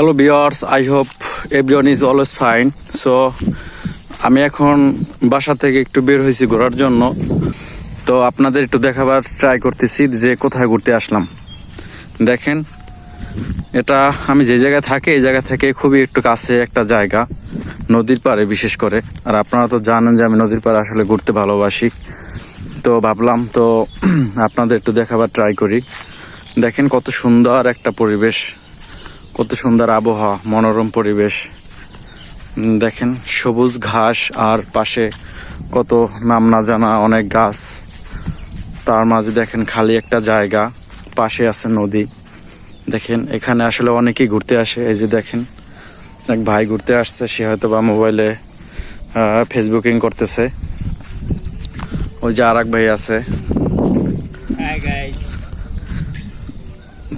Hello viewers I hope everyone is always fine so আমি এখন বাসা থেকে একটু বের হয়েছি ঘোরার জন্য। তো আপনাদের একটু দেখাবার ট্রাই করতেছি যে কোথায় ঘুরতে আসলাম। দেখেন, এটা আমি যে জায়গায় থাকি, এই জায়গা থেকে খুবই একটু কাছে একটা জায়গা, নদীর পাড়ে বিশেষ করে। আর আপনারা তো জানেন যে আমি নদীর পাড়ে আসলে ঘুরতে ভালোবাসি। তো ভাবলাম, তো আপনাদের একটু দেখাবার ট্রাই করি। দেখেন কত সুন্দর একটা পরিবেশ। কত সুন্দর আবহাওয়া, মনোরম পরিবেশ। দেখেন, সবুজ ঘাস, আর পাশে কত নাম না জানা অনেক গাছ। তার মাঝে দেখেন খালি একটা জায়গা, পাশে আছে নদী। দেখেন, এখানে আসলে অনেকেই ঘুরতে আসে। এই যে দেখেন, এক ভাই ঘুরতে আসছে, সে হয়তো বা মোবাইলে ফেসবুকিং করতেছে। ওই যে আর ভাই আছে।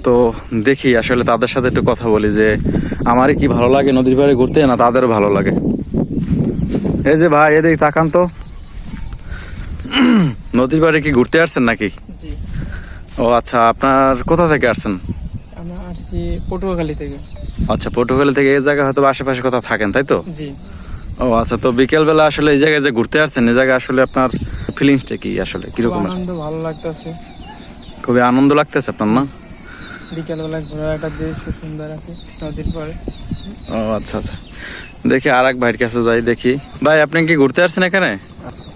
তো দেখি আসলে তাদের সাথে একটু কথা বলি যে আমারই কি ভালো লাগে নদীর পাড়ে ঘুরতে না তাদেরও ভালো লাগে? এই যে ভাই এদিকে তাকান তো। নদীর পাড়ে কি ঘুরতে আসছেন নাকি? ও আচ্ছা আপনার কোথা থেকে আসছেন? আমরা আসছি পটুয়াখালী থেকে। আচ্ছা এই জায়গায় হয়তো আশেপাশে কোথাও থাকেন তাই তো? জি। ও আচ্ছা তো বিকেল বেলা আসলে এই জায়গায় যে ঘুরতে আসছেন এই জায়গায় আসলে আপনার ফিলিংসটা কি আসলে? কীরকম আনন্দ ভালো লাগতেছে। খুবই আনন্দ লাগতেছে আপনার না? বিকেলবেলা ঘোরার একটা সুন্দর আছে নদীর পরে। ও আচ্ছা আচ্ছা। দেখি আর এক ভাইয়ের কাছে যাই দেখি। ভাই আপনি কি ঘুরতে আসছেন এখানে?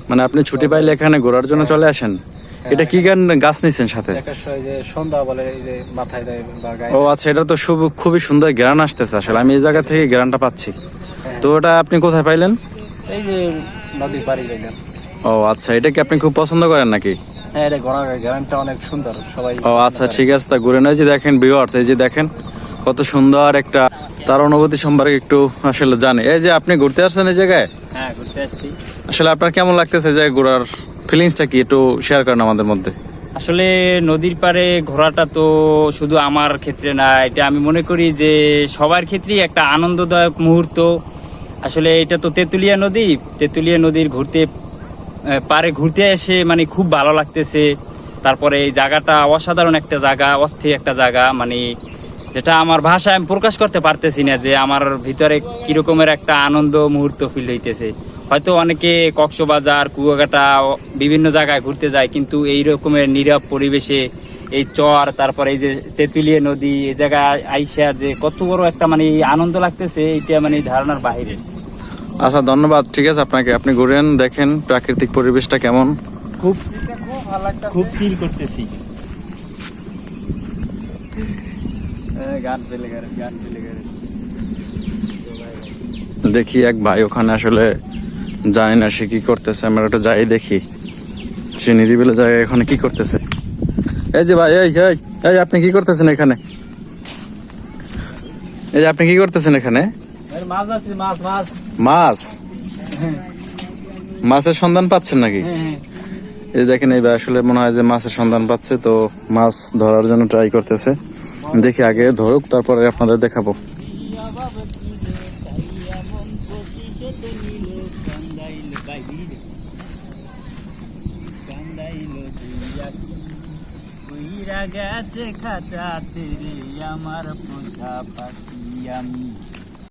মানে আপনি ছুটি পাইলে এখানে ঘোরার জন্য চলে আসেন? এটা কি গান গাছ নিছেন সাথে? একটা সময় যে সন্ধ্যা বলে এই যে মাথায় দেয় ও আচ্ছা এটা তো খুব খুবই সুন্দর গ্রান আসতেছে আসলে। আমি এই জায়গা থেকে গ্রানটা পাচ্ছি। তো ওটা আপনি কোথায় পাইলেন? এই যে নদীর পাড়ি গেলাম ও আচ্ছা এটা কি আপনি খুব পছন্দ করেন নাকি? হ্যাঁ এটা ঘোরার গ্রামটা অনেক সুন্দর সবাই ও আচ্ছা ঠিক আছে তা ঘুরে নয় যে দেখেন ভিউয়ার্স এই যে দেখেন কত সুন্দর একটা তার অনুভূতি সম্পর্কে একটু আসলে জানি। এই যে আপনি ঘুরতে আসছেন এই জায়গায়? হ্যাঁ ঘুরতে আসছি। আসলে আপনার কেমন লাগতেছে জায়গায় ঘোরার ফিলিংসটা কি? একটু শেয়ার করেন আমাদের মধ্যে। আসলে নদীর পাড়ে ঘোরাটা তো শুধু আমার ক্ষেত্রে না এটা আমি মনে করি যে সবার ক্ষেত্রেই একটা আনন্দদায়ক মুহূর্ত। আসলে এটা তো তেঁতুলিয়া নদী তেঁতুলিয়া নদীর ঘুরতে পাড়ে ঘুরতে এসে মানে খুব ভালো লাগতেছে। তারপরে এই জায়গাটা অসাধারণ একটা জায়গা, অস্থির একটা জায়গা মানে যেটা আমার ভাষায় আমি প্রকাশ করতে পারতেছি না যে আমার ভিতরে কিরকমের একটা আনন্দ মুহূর্ত ফিল হইতেছে। হয়তো অনেকে কক্সবাজার, কুয়াকাটা বিভিন্ন জায়গায় ঘুরতে যায়, কিন্তু এই রকমের নীরব পরিবেশে এই চর, তারপরে এই যে তেঁতুলিয়া নদী, এই জায়গায় আইসা যে কত বড় একটা মানে আনন্দ লাগতেছে, এটা মানে ধারণার বাইরে। আচ্ছা ধন্যবাদ। ঠিক আছে আপনাকে আপনি ঘুরেন দেখেন প্রাকৃতিক পরিবেশটা কেমন। খুব খুব চিল করতেছি। গেলে দেখি এক ভাই ওখানে আসলে জানি না সে কি করতেছে আমরা একটু যাই দেখি। সে নিরিবিলে জায়গায় এখানে কি করতেছে। এই যে ভাই এই এই এই আপনি কি করতেছেন এখানে? এই যে আপনি কি করতেছেন এখানে? মাছ মাছ মাছের সন্ধান পাচ্ছেন নাকি? হ্যাঁ, এই দেখেন এই আসলে মনে হয় যে মাছের সন্ধান পাচ্ছে তো মাছ ধরার জন্য ট্রাই করতেছে। দেখি আগে ধরুক তারপরে আপনাদের দেখাবো। গেছে খাঁচা ছেড়ে আমার পোষা পাখি আমি।